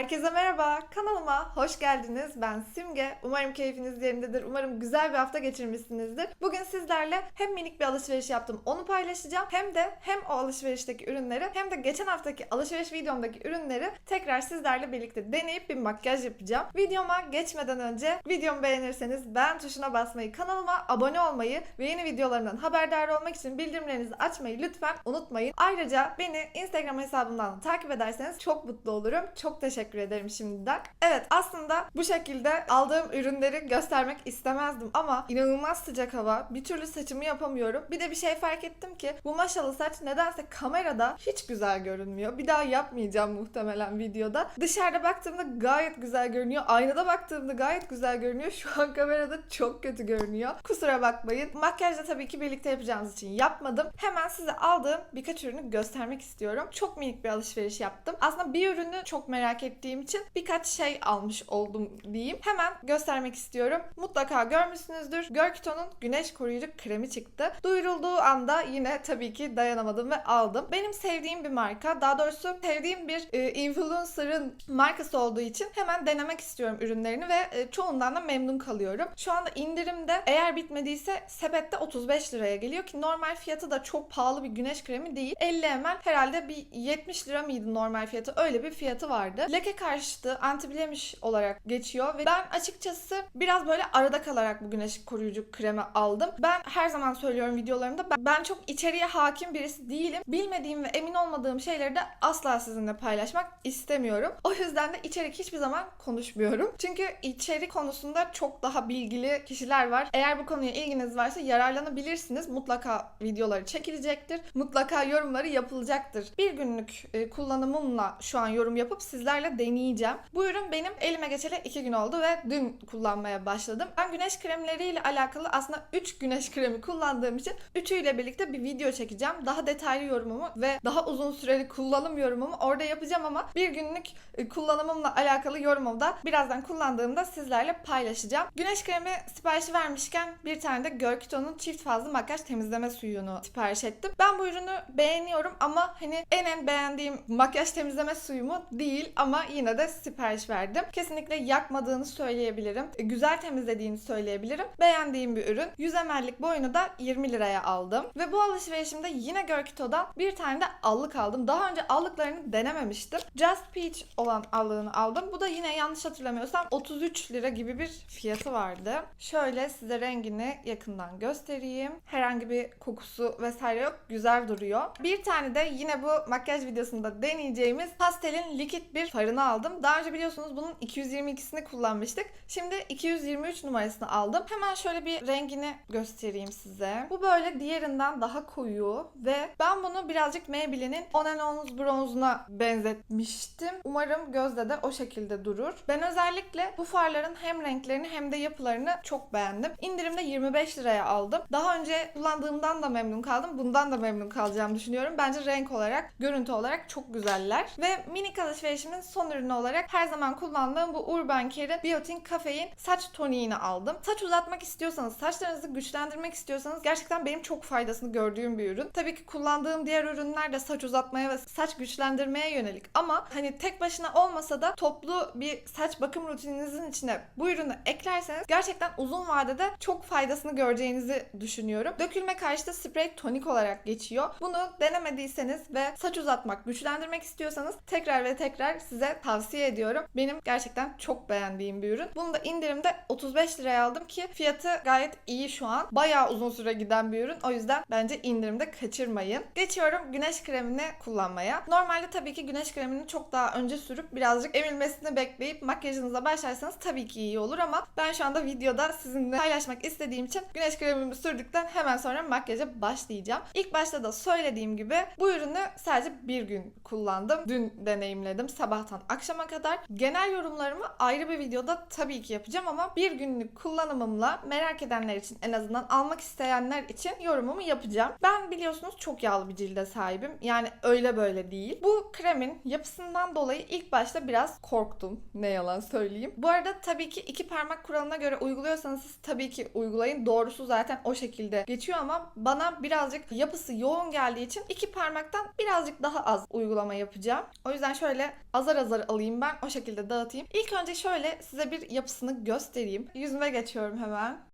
Herkese merhaba, kanalıma hoş geldiniz. Ben Simge. Umarım keyfiniz yerindedir. Umarım güzel bir hafta geçirmişsinizdir. Bugün sizlerle hem minik bir alışveriş yaptım, onu paylaşacağım. Hem de hem o alışverişteki ürünleri hem de geçen haftaki alışveriş videomdaki ürünleri tekrar sizlerle birlikte deneyip bir makyaj yapacağım. Videoma geçmeden önce videomu beğenirseniz beğen tuşuna basmayı, kanalıma abone olmayı ve yeni videolarımdan haberdar olmak için bildirimlerinizi açmayı lütfen unutmayın. Ayrıca beni Instagram hesabımdan da takip ederseniz çok mutlu olurum. Çok teşekkür ederim şimdiden. Evet aslında bu şekilde aldığım ürünleri göstermek istemezdim ama inanılmaz sıcak hava. Bir türlü saçımı yapamıyorum. Bir de bir şey fark ettim ki bu maşalı saç nedense kamerada hiç güzel görünmüyor. Bir daha yapmayacağım muhtemelen videoda. Dışarıda baktığımda gayet güzel görünüyor. Aynada baktığımda gayet güzel görünüyor. Şu an kamerada çok kötü görünüyor. Kusura bakmayın. Makyajda tabii ki birlikte yapacağımız için yapmadım. Hemen size aldığım birkaç ürünü göstermek istiyorum. Çok minik bir alışveriş yaptım. Aslında bir ürünü çok merak ettiğim için birkaç şey almış oldum diyeyim. Hemen göstermek istiyorum. Mutlaka görmüşsünüzdür. Görkito'nun güneş koruyucu kremi çıktı. Duyurulduğu anda yine tabii ki dayanamadım ve aldım. Benim sevdiğim bir marka. Daha doğrusu sevdiğim bir e, influencer'ın markası olduğu için hemen denemek istiyorum ürünlerini ve e, çoğundan da memnun kalıyorum. Şu anda indirimde eğer bitmediyse sepette 35 liraya geliyor ki normal fiyatı da çok pahalı bir güneş kremi değil. 50 ml herhalde bir 70 lira mıydı normal fiyatı? Öyle bir fiyatı vardı. Leke karşıtı anti-blemiş olarak geçiyor ve ben açıkçası biraz böyle arada kalarak bu güneş koruyucu kremi aldım. Ben her zaman söylüyorum videolarımda ben- ben çok içeriye hakim birisi değilim. Bilmediğim ve emin olmadığım şeyleri de asla sizinle paylaşmak istemiyorum. O yüzden de içerik hiçbir zaman konuşmuyorum. Çünkü içerik konusunda çok daha bilgili kişiler var. Eğer bu konuya ilginiz varsa yararlanabilirsiniz. Mutlaka videoları çekilecektir. Mutlaka yorumları yapılacaktır. Bir günlük e, kullanımımla şu an yorum yapıp sizlerle deneyeceğim. Bu ürün benim elime geçeli 2 gün oldu ve dün kullanmaya başladım. Ben güneş kremleriyle alakalı aslında 3 güneş kremi kullandığım için üçüyle birlikte bir video çekeceğim. Daha detaylı yorumumu ve daha uzun süreli kullanım yorumumu orada yapacağım ama bir günlük e, kullanımımla alakalı yorumumu da birazdan kullandığımda sizlerle paylaşacağım. Güneş kremi siparişi vermişken bir tane de Görkito'nun çift fazlı makyaj temizleme suyunu sipariş ettim. Ben bu ürünü beğeniyorum ama hani en en beğendiğim makyaj temizleme suyumu değil ama yine de sipariş verdim. Kesinlikle yakmadığını söyleyebilirim. E, Güzel temizlediğini söyleyebilirim. Beğendiğim bir ürün. 100 ml'lik boyunu da 20 liraya aldım. Ve bu alışverişimde yine Görkito'dan bir tane de allık aldım. Daha önce allıklarını denememiştim. Just Peach olan allığını aldım. Bu da yine yanlış hatırlamıyorsam 33 lira gibi bir fiyatı vardı. Şöyle size rengini yakından göstereyim. Herhangi bir kokusu vesaire yok. Güzel duruyor. Bir tane de yine bu makyaj videosunda deneyeceğimiz pastelin likit bir farını aldım. Daha önce biliyorsunuz bunun 222'sini kullanmıştık. Şimdi 223 numarasını aldım. Hemen şöyle bir rengini göstereyim size. Bu böyle diğerinden daha koyu ve ben bunu birazcık Maybelline'in On and On's bronzuna benzetmiştim. Umarım gözde de o şekilde durur. Ben özellikle bu farların hem renklerini hem de yapılarını çok beğendim. İndirimde 25 liraya aldım. Daha önce kullandığımdan da memnun kaldım. Bundan da memnun kalacağımı düşünüyorum. Bence renk olarak, görüntü olarak çok güzeller. Ve minik alışverişimin son ürünü olarak her zaman kullandığım bu Urban Care'in Biotin Kafein saç toniğini aldım. Saç uzatmak istiyorsanız, saçlarınızı güçlendirmek istiyorsanız gerçekten benim çok faydasını gördüğüm bir ürün. Tabii ki kullandığım diğer ürünler de saç uzatmaya ve saç güçlendirmeye yönelik ama hani tek başına olmasa da toplu bir saç bakım rutininizin içine bu ürünü eklerseniz gerçekten uzun vadede çok faydasını göreceğinizi düşünüyorum. Dökülme karşıtı sprey tonik olarak geçiyor. Bunu denemediyseniz ve saç uzatmak, güçlendirmek istiyorsanız tekrar ve tekrar size tavsiye ediyorum. Benim gerçekten çok beğendiğim bir ürün. Bunu da indirimde 35 liraya aldım ki fiyatı gayet iyi şu an. Bayağı uzun süre giden bir ürün. O yüzden bence indirimde kaçırmayın. Geçiyorum güneş kremini kullanmaya. Normalde tabii ki güneş kremini çok daha önce sürüp birazcık emilmesini bekleyip makyajınıza başlarsanız tabii ki iyi olur ama ben şu anda videoda sizinle paylaşmak istediğim için güneş kremimi sürdükten hemen sonra makyaja başlayacağım. İlk başta da söylediğim gibi bu ürünü sadece bir gün kullandım. Dün deneyimledim sabahtan akşama kadar. Genel yorumlarımı ayrı bir videoda tabii ki yapacağım ama bir günlük kullanımımla merak edenler için en azından almak isteyenler için yorumumu yapacağım. Ben biliyorsunuz çok yağlı bir cilde sahibim. Yani öyle böyle değil. Bu kremin yapısından dolayı ilk başta biraz korktum. Ne yalan söyleyeyim. Bu arada tabii ki iki parmak kuralına göre uyguluyorsanız siz tabii ki uygulayın. Doğrusu zaten o şekilde geçiyor ama bana birazcık yapısı yoğun geldiği için iki parmaktan birazcık daha az uygulama yapacağım. O yüzden şöyle azar azar beyazları alayım ben o şekilde dağıtayım. İlk önce şöyle size bir yapısını göstereyim. Yüzüme geçiyorum hemen.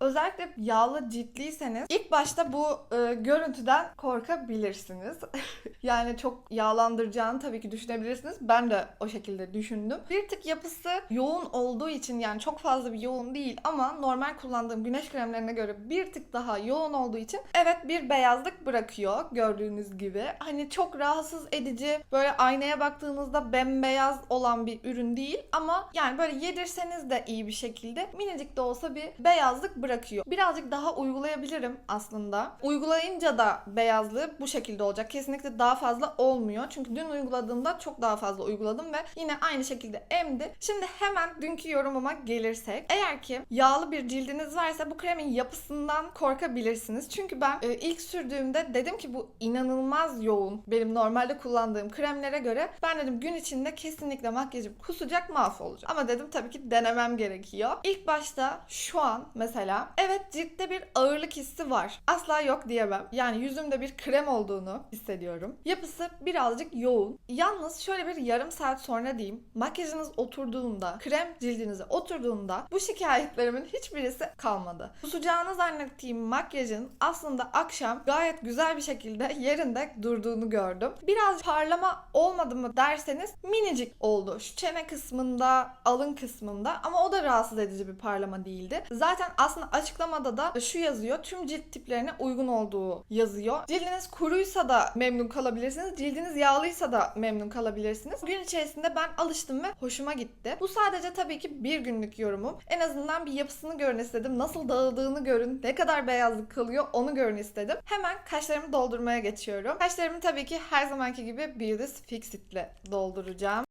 Özellikle yağlı ciltliyseniz ilk başta bu e, görüntüden korkabilirsiniz. yani çok yağlandıracağını tabii ki düşünebilirsiniz. Ben de o şekilde düşündüm. Bir tık yapısı yoğun olduğu için yani çok fazla bir yoğun değil ama normal kullandığım güneş kremlerine göre bir tık daha yoğun olduğu için evet bir beyazlık bırakıyor gördüğünüz gibi. Hani çok rahatsız edici böyle aynaya baktığınızda bembeyaz olan bir ürün değil ama yani böyle yedirseniz de iyi bir şekilde minicik de olsa bir beyazlık bırakıyor. Birazcık daha uygulayabilirim aslında. Uygulayınca da beyazlığı bu şekilde olacak. Kesinlikle daha fazla olmuyor. Çünkü dün uyguladığımda çok daha fazla uyguladım ve yine aynı şekilde emdi. Şimdi hemen dünkü yorumuma gelirsek. Eğer ki yağlı bir cildiniz varsa bu kremin yapısından korkabilirsiniz. Çünkü ben e, ilk sürdüğümde dedim ki bu inanılmaz yoğun. Benim normalde kullandığım kremlere göre ben dedim gün içinde kesinlikle makyajım kusacak mahvolacak. Ama dedim tabii ki denemem gerekiyor. İlk başta şu an mesela evet ciltte bir ağırlık hissi var. Asla yok diyemem. Yani yüzümde bir krem olduğunu hissediyorum. Yapısı birazcık yoğun. Yalnız şöyle bir yarım saat sonra diyeyim makyajınız oturduğunda, krem cildinize oturduğunda bu şikayetlerimin hiçbirisi kalmadı. Kusacağını zannettiğim makyajın aslında akşam gayet güzel bir şekilde yerinde durduğunu gördüm. Biraz parlama olmadı mı derseniz minicik oldu. Şu çene kısmında, alın kısmında ama o da rahatsız edici bir parlama değildi. Zaten aslında açıklamada da şu yazıyor. Tüm cilt tiplerine uygun olduğu yazıyor. Cildiniz kuruysa da memnun kalabilirsiniz. Cildiniz yağlıysa da memnun kalabilirsiniz. Gün içerisinde ben alıştım ve hoşuma gitti. Bu sadece tabii ki bir günlük yorumum. En azından bir yapısını görün istedim. Nasıl dağıldığını görün. Ne kadar beyazlık kalıyor onu görün istedim. Hemen kaşlarımı doldurmaya geçiyorum. Kaşlarımı tabii ki her zamanki gibi Beauty Fix ile dolduracağım.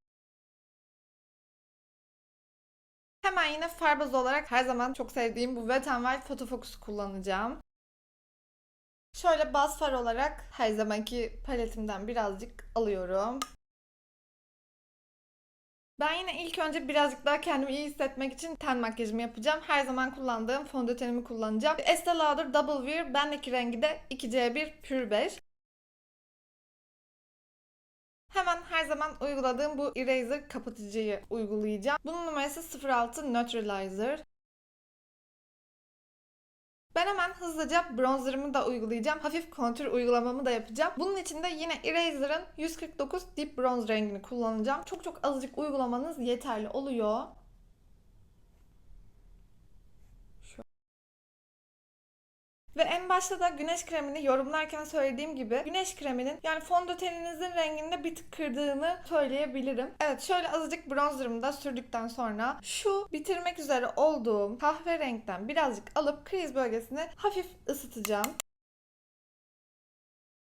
Hemen yine far bazı olarak her zaman çok sevdiğim bu Wet n Wild Photo Focus kullanacağım. Şöyle baz far olarak her zamanki paletimden birazcık alıyorum. Ben yine ilk önce birazcık daha kendimi iyi hissetmek için ten makyajımı yapacağım. Her zaman kullandığım fondötenimi kullanacağım. Estee Lauder Double Wear bendeki rengi de 2C1 Pure Beige. Hemen her zaman uyguladığım bu eraser kapatıcıyı uygulayacağım. Bunun numarası 06 Neutralizer. Ben hemen hızlıca bronzerımı da uygulayacağım. Hafif kontür uygulamamı da yapacağım. Bunun için de yine Eraser'ın 149 Deep Bronze rengini kullanacağım. Çok çok azıcık uygulamanız yeterli oluyor. Ve en başta da güneş kremini yorumlarken söylediğim gibi güneş kreminin yani fondöteninizin renginde bir tık kırdığını söyleyebilirim. Evet şöyle azıcık bronzerımı da sürdükten sonra şu bitirmek üzere olduğum kahve birazcık alıp kriz bölgesini hafif ısıtacağım.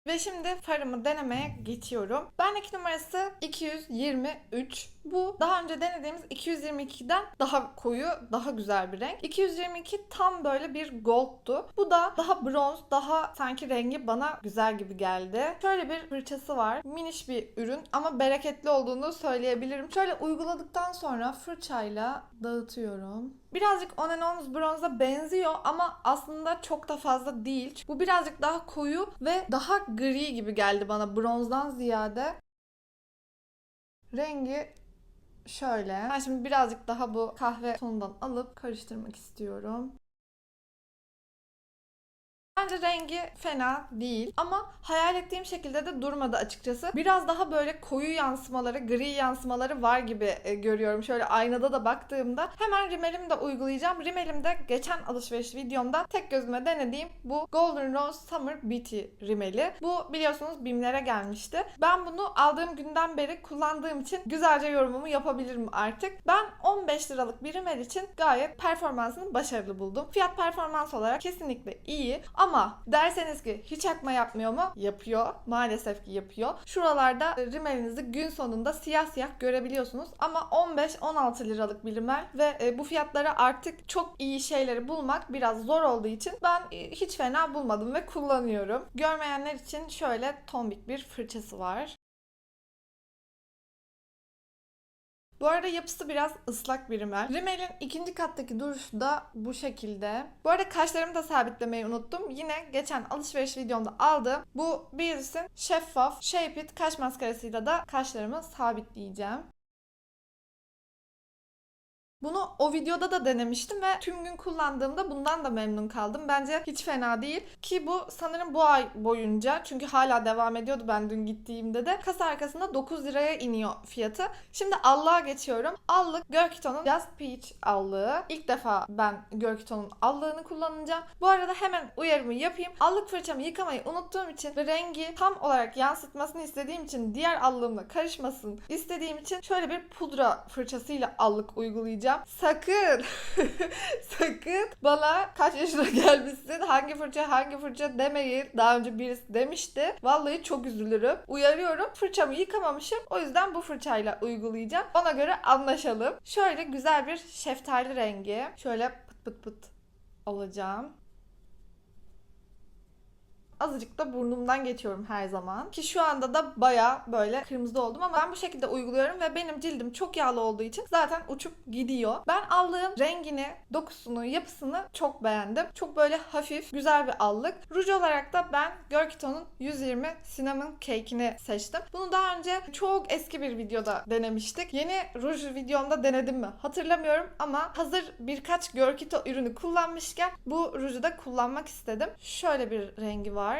Ve şimdi farımı denemeye geçiyorum. Bendeki numarası 223. Bu daha önce denediğimiz 222'den daha koyu, daha güzel bir renk. 222 tam böyle bir goldtu. Bu da daha bronz, daha sanki rengi bana güzel gibi geldi. Şöyle bir fırçası var. Miniş bir ürün ama bereketli olduğunu söyleyebilirim. Şöyle uyguladıktan sonra fırçayla dağıtıyorum. Birazcık On and On's bronza benziyor ama aslında çok da fazla değil. Bu birazcık daha koyu ve daha gri gibi geldi bana bronzdan ziyade. Rengi şöyle. Ben şimdi birazcık daha bu kahve tonundan alıp karıştırmak istiyorum. Bence rengi fena değil ama hayal ettiğim şekilde de durmadı açıkçası. Biraz daha böyle koyu yansımaları, gri yansımaları var gibi e, görüyorum. Şöyle aynada da baktığımda hemen rimelimi de uygulayacağım. Rimelimde geçen alışveriş videomda tek gözüme denediğim bu Golden Rose Summer Beauty rimeli. Bu biliyorsunuz BİM'lere gelmişti. Ben bunu aldığım günden beri kullandığım için güzelce yorumumu yapabilirim artık. Ben 15 liralık bir rimel için gayet performansını başarılı buldum. Fiyat performans olarak kesinlikle iyi ama derseniz ki hiç akma yapmıyor mu? Yapıyor. Maalesef ki yapıyor. Şuralarda rimelinizi gün sonunda siyah siyah görebiliyorsunuz. Ama 15-16 liralık bir rimel ve e, bu fiyatlara artık çok iyi şeyleri bulmak biraz zor olduğu için ben e, hiç fena bulmadım ve kullanıyorum. Görmeyenler için şöyle tombik bir fırçası var. Bu arada yapısı biraz ıslak bir rimel. Rimelin ikinci kattaki duruşu da bu şekilde. Bu arada kaşlarımı da sabitlemeyi unuttum. Yine geçen alışveriş videomda aldığım bu Bears'in şeffaf Shape It kaş maskarasıyla da kaşlarımı sabitleyeceğim. Bunu o videoda da denemiştim ve tüm gün kullandığımda bundan da memnun kaldım. Bence hiç fena değil. Ki bu sanırım bu ay boyunca çünkü hala devam ediyordu ben dün gittiğimde de kasa arkasında 9 liraya iniyor fiyatı. Şimdi allığa geçiyorum. Allık Görkito'nun Just Peach allığı. İlk defa ben Görkito'nun allığını kullanacağım. Bu arada hemen uyarımı yapayım. Allık fırçamı yıkamayı unuttuğum için ve rengi tam olarak yansıtmasını istediğim için diğer allığımla karışmasın istediğim için şöyle bir pudra fırçasıyla allık uygulayacağım. Sakın sakın bana kaç yaşına gelmişsin hangi fırça hangi fırça demeyin. Daha önce birisi demişti. Vallahi çok üzülürüm. Uyarıyorum. Fırçamı yıkamamışım. O yüzden bu fırçayla uygulayacağım. Ona göre anlaşalım. Şöyle güzel bir şeftali rengi. Şöyle pıt pıt pıt alacağım. Azıcık da burnumdan geçiyorum her zaman. Ki şu anda da baya böyle kırmızı oldum ama ben bu şekilde uyguluyorum ve benim cildim çok yağlı olduğu için zaten uçup gidiyor. Ben allığın rengini, dokusunu, yapısını çok beğendim. Çok böyle hafif, güzel bir allık. Ruj olarak da ben Görkito'nun 120 Cinnamon Cake'ini seçtim. Bunu daha önce çok eski bir videoda denemiştik. Yeni ruj videomda denedim mi hatırlamıyorum ama hazır birkaç Görkito ürünü kullanmışken bu ruju da kullanmak istedim. Şöyle bir rengi var.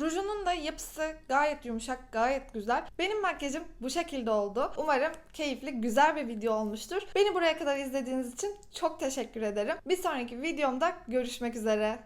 Rujunun da yapısı gayet yumuşak, gayet güzel. Benim makyajım bu şekilde oldu. Umarım keyifli, güzel bir video olmuştur. Beni buraya kadar izlediğiniz için çok teşekkür ederim. Bir sonraki videomda görüşmek üzere.